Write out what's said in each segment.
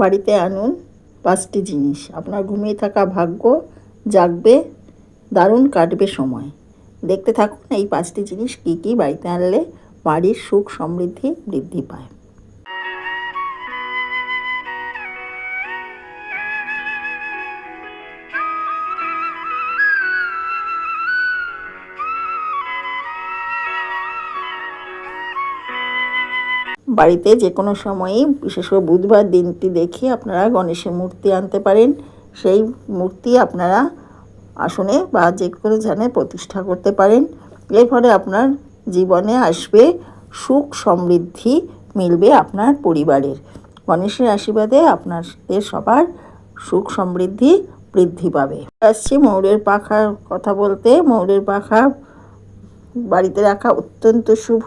বাড়িতে আনুন পাঁচটি জিনিস। আপনার ঘুমিয়ে থাকা ভাগ্য জাগবে, দারুণ কাটবে সময়। দেখতে থাকুন এই পাঁচটি জিনিস কী কী বাড়িতে আনলে বাড়ির সুখ সমৃদ্ধি বৃদ্ধি পায়। বাড়িতে যে কোনো সময়ই, বিশেষ করে বুধবার দিনটি দেখে আপনারা গণেশের মূর্তি আনতে পারেন। সেই মূর্তি আপনারা আসনে বা যে কোনো জানে প্রতিষ্ঠা করতে পারেন। এর ফলে আপনার জীবনে আসবে সুখ সমৃদ্ধি, মিলবে আপনার পরিবারের। গণেশের আশীর্বাদে আপনাদের সবার সুখ সমৃদ্ধি বৃদ্ধি পাবে। আসছি ময়ূরের পাখার কথা বলতে। ময়ূরের পাখা বাড়িতে রাখা অত্যন্ত শুভ।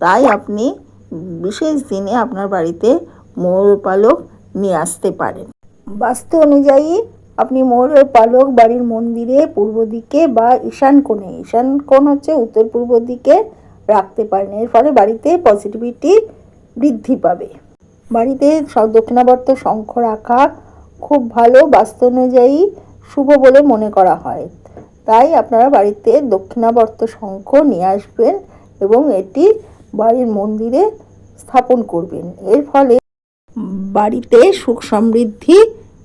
তাই আপনি বিশেষ দিনে আপনার বাড়িতে ময়ূর পালক নিয়ে আসতে পারেন। বাস্তু অনুযায়ী, আপনি ময়ূরের পালক বাড়ির মন্দিরে পূর্ব দিকে বা ঈশান কোণে, ঈশান কোণ হচ্ছে উত্তর পূর্ব দিকে রাখতে পারেন। এর ফলে বাড়িতে পজিটিভিটি বৃদ্ধি পাবে। বাড়িতে দক্ষিণাবর্ত শঙ্খ রাখা খুব ভালো। বাস্তু অনুযায়ী শুভ বলে মনে করা হয়। তাই আপনারা বাড়িতে দক্ষিণাবর্ত শঙ্খ নিয়ে আসবেন এবং এটি বাড়ির মন্দিরে স্থাপন করবেন। এর ফলে বাড়িতে সুখ সমৃদ্ধি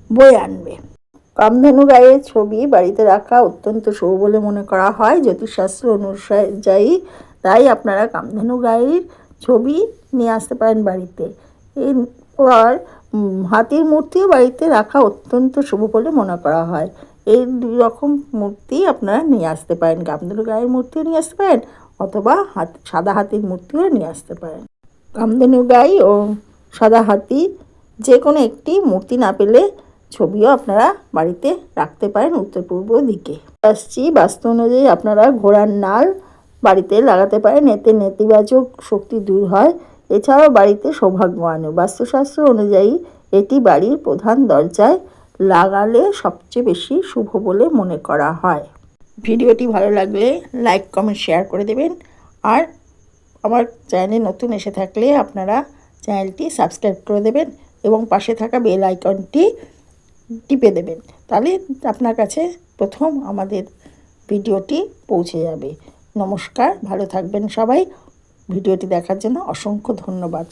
বয়ে আনবে। কামধেনু গায়ের ছবি বাড়িতে রাখা অত্যন্ত শুভ বলে মনে করা হয়। জ্যোতিষশাস্ত্র অনুযায়ী তাই আপনারা কামধেনু গায়ের ছবি নিয়ে আসতে পারেন বাড়িতে। এরপর হাতির মূর্তিও বাড়িতে রাখা অত্যন্ত শুভ বলে মনে করা হয়। এই দুই রকম মূর্তি আপনারা নিয়ে আসতে পারেন। কামধেনু গায়ের মূর্তিও নিয়ে আসতে পারেন অথবা হাত সাদা হাতির মূর্তিও নিয়ে আসতে পারেন। কামধেনু গাই ও সাদা হাতি যে কোনো একটি মূর্তি না পেলে ছবিও আপনারা বাড়িতে রাখতে পারেন উত্তর পূর্ব দিকে। আসছি, বাস্তু অনুযায়ী আপনারা ঘোড়ার নাল বাড়িতে লাগাতে পারেন, এতে নেতিবাচক শক্তি দূর হয়। এছাড়াও বাড়িতে সৌভাগ্য আনে বাস্তুশাস্ত্র অনুযায়ী এটি বাড়ির প্রধান দরজায় লাগালে সবচেয়ে বেশি শুভ বলে মনে করা হয়। ভিডিওটি ভালো লাগলে লাইক, কমেন্ট, শেয়ার করে দেবেন। আর আমার চ্যানেলে নতুন এসে থাকলে আপনারা চ্যানেলটি সাবস্ক্রাইব করে দেবেন এবং পাশে থাকা বেল আইকনটি টিপে দেবেন। তাহলে আপনার কাছে প্রথম আমাদের ভিডিওটি পৌঁছে যাবে। নমস্কার, ভালো থাকবেন সবাই। ভিডিওটি দেখার জন্য অসংখ্য ধন্যবাদ।